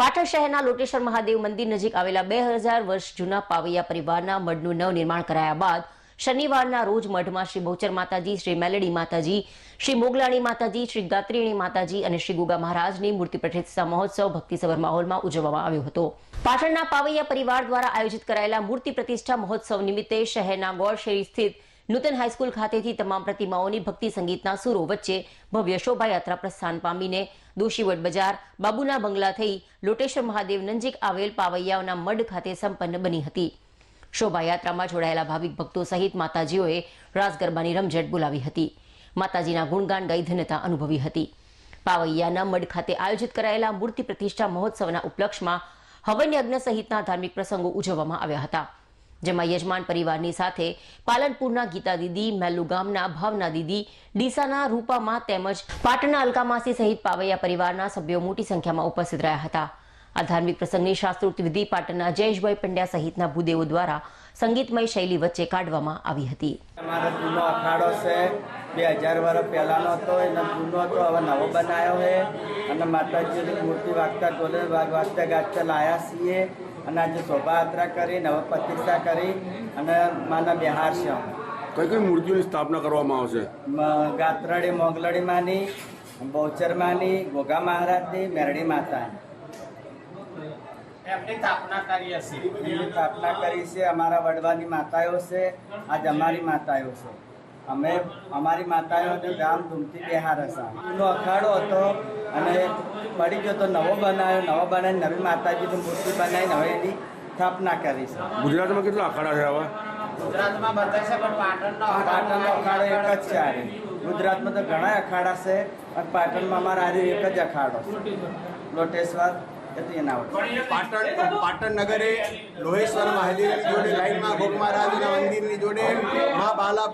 પાટણ શહેરના લોટેશ્વર મહાદેવ મંદિર નજીક આવેલા બે હજાર વર્ષ જૂના પાવૈયા પરિવારના મઢનું નવનિર્માણ કરાયા બાદ શનિવારના રોજ મઢમાં શ્રી બહુચર માતાજી, શ્રી મેલડી માતાજી, શ્રી મોગલાણી માતાજી, શ્રી ગાત્રીણી માતાજી અને શ્રી ગુગા મહારાજની મૂર્તિ પ્રતિષ્ઠા મહોત્સવ ભક્તિસભર માહોલમાં ઉજવવામાં આવ્યો હતો. પાટણના પાવૈયા પરિવાર દ્વારા આયોજિત કરાયેલા મૂર્તિ પ્રતિષ્ઠા મહોત્સવ નિમિત્તે શહેરના ગોળશેરી સ્થિત નૂતન હાઈસ્કૂલ ખાતેથી તમામ પ્રતિમાઓની ભક્તિ સંગીતના સુરો વચ્ચે ભવ્ય શોભાયાત્રા પ્રસ્થાન પામીને દોશીવટ બજાર, બાબુના બંગલા થઈ લોટેશ્વર મહાદેવ નજીક આવેલ પાવૈયાઓના મઢ ખાતે સંપન્ન બની હતી. શોભાયાત્રામાં જોડાયેલા ભાવિક ભક્તો સહિત માતાજીઓએ રાસ ગરબાની રમઝટ બોલાવી હતી. માતાજીના ગુણગાન ગાઈ ધન્યતા અનુભવી હતી. પાવૈયાના મઢ ખાતે આયોજિત કરાયેલા મૂર્તિ પ્રતિષ્ઠા મહોત્સવના ઉપલક્ષમાં હવન યજ્ઞ સહિતના ધાર્મિક પ્રસંગો ઉજવવામાં આવ્યા હતા. જેમાં યજમાન પરિવારની સાથે પાલનપુરના ગીતા દીદી ગામના ભાવના દીદી, ડીસાના રૂપામાં તેમજ પાટણના અલકામાસી સહિત પાવૈયા પરિવારના સભ્યો મોટી સંખ્યામાં ઉપસ્થિત રહ્યા હતા. આ ધાર્મિક પ્રસંગની શાસ્ત્રોક્ત વિધિ પાટણના જયેશભાઈ પંડ્યા સહિતના ભૂદેવો દ્વારા સંગીતમય શૈલી વચ્ચે કાઢવામાં આવી હતી. જૂનો અખાડો છે. બે હજાર વર્ષ પહેલાનો હતો. એનો જૂનો હતો હવે નવો બનાવ્યો છે. અને માતાજીની મૂર્તિ વાગતા ટોલે વાગતા ગાજતા લાયા છીએ. અને આજે શોભાયાત્રા કરી નવ પ્રતિષ્ઠા કરી અને માના બિહાર છે. કઈ કઈ મૂર્તિઓની સ્થાપના કરવામાં આવશે? ગાત્રડી મોગલડી માની બહુચર માની ગોગા મહારાજની મેરડી માતા એમની સ્થાપના કરી હશે. એમની સ્થાપના કરી છે. અમારા વડવાની માતાઓ છે. આજ અમારી માતાઓ છે. અમે અમારી માતાઓને ધામધૂમથી બિહાર હશે એનો અખાડો હતો. અને પડી ગયો તો નવો બનાવ્યો નવો બનાવીને નવી માતાજીની મૂર્તિ બનાવી હવે એની સ્થાપના કરી છે. ગુજરાતમાં કેટલા અખાડા છે આવા? ગુજરાતમાં બધા છે પણ પાટણનો પાટણનો અખાડો એક જ છે આરે. ગુજરાતમાં તો ઘણા અખાડા છે અને પાટણમાં અમારા આજે એક જ અખાડો છે. લોટેશ્વર પાટણ પાટણ નગરે લોહેશ્વર મહાદેવની જોડે લાઈનમાં ગોપ મહારાજના મંદિરની જોડે મા બાલા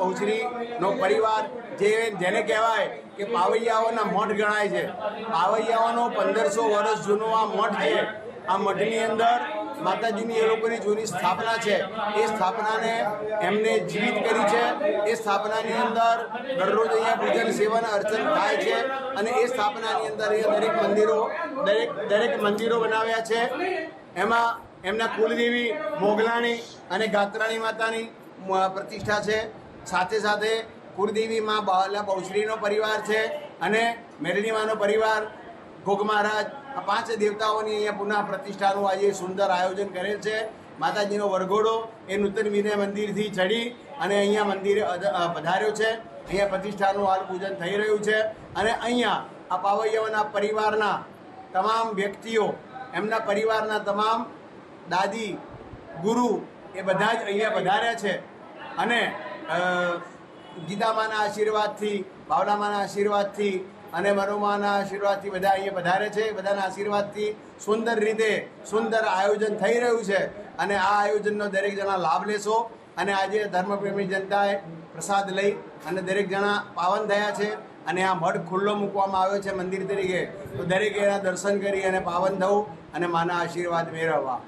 પરિવાર જે જેને કહેવાય કે પાવૈયાઓના મઠ ગણાય છે. પાવૈયાઓનો પંદરસો વર્ષ જૂનો આ મઠ છે. આ મઠની અંદર માતાજીની એ લોકોની જૂની સ્થાપના છે. એ સ્થાપનાને એમને જીવિત કરી છે. એ સ્થાપનાની અંદર દરરોજ અહીંયા પૂજન સેવન અર્ચન થાય છે અને એ સ્થાપનાની અંદર અહીંયા દરેક મંદિરો, દરેક દરેક મંદિરો બનાવ્યા છે. એમાં એમના કુલદેવી મોગલાણી અને ગાત્રાણી માતાની પ્રતિષ્ઠા છે. સાથે સાથે કુળદેવી માં બાલા બહુશ્રીનો પરિવાર છે અને મેરડીમાનો પરિવાર ઘોઘ મહારાજ, આ પાંચ દેવતાઓની અહીંયા પુનઃ પ્રતિષ્ઠાનું આજે સુંદર આયોજન કરેલ છે. માતાજીનો વરઘોડો એ નૂતન વિનય મંદિરથી ચડી અને અહીંયા મંદિરે પધાર્યો છે. અહીંયા પ્રતિષ્ઠાનું હાલ પૂજન થઈ રહ્યું છે અને અહીંયા આ પાવૈયાઓના પરિવારના તમામ વ્યક્તિઓ, એમના પરિવારના તમામ દાદી, ગુરુ એ બધા જ અહીંયા પધાર્યા છે. અને ગીતામાના આશીર્વાદથી ભાવનામાના આશીર્વાદથી અને મનોમાના આશીર્વાદથી બધા અહીંયા વધારે છે, બધાના આશીર્વાદથી સુંદર રીતે સુંદર આયોજન થઈ રહ્યું છે અને આ આયોજનનો દરેક જણા લાભ લેશો અને આજે ધર્મપ્રેમી જનતાએ પ્રસાદ લઈ અને દરેક જણા પાવન થયા છે અને આ મઢ ખુલ્લો મૂકવામાં આવ્યો છે મંદિર તરીકે. તો દરેકે એના દર્શન કરી અને પાવન થવું અને માના આશીર્વાદ મેળવવા.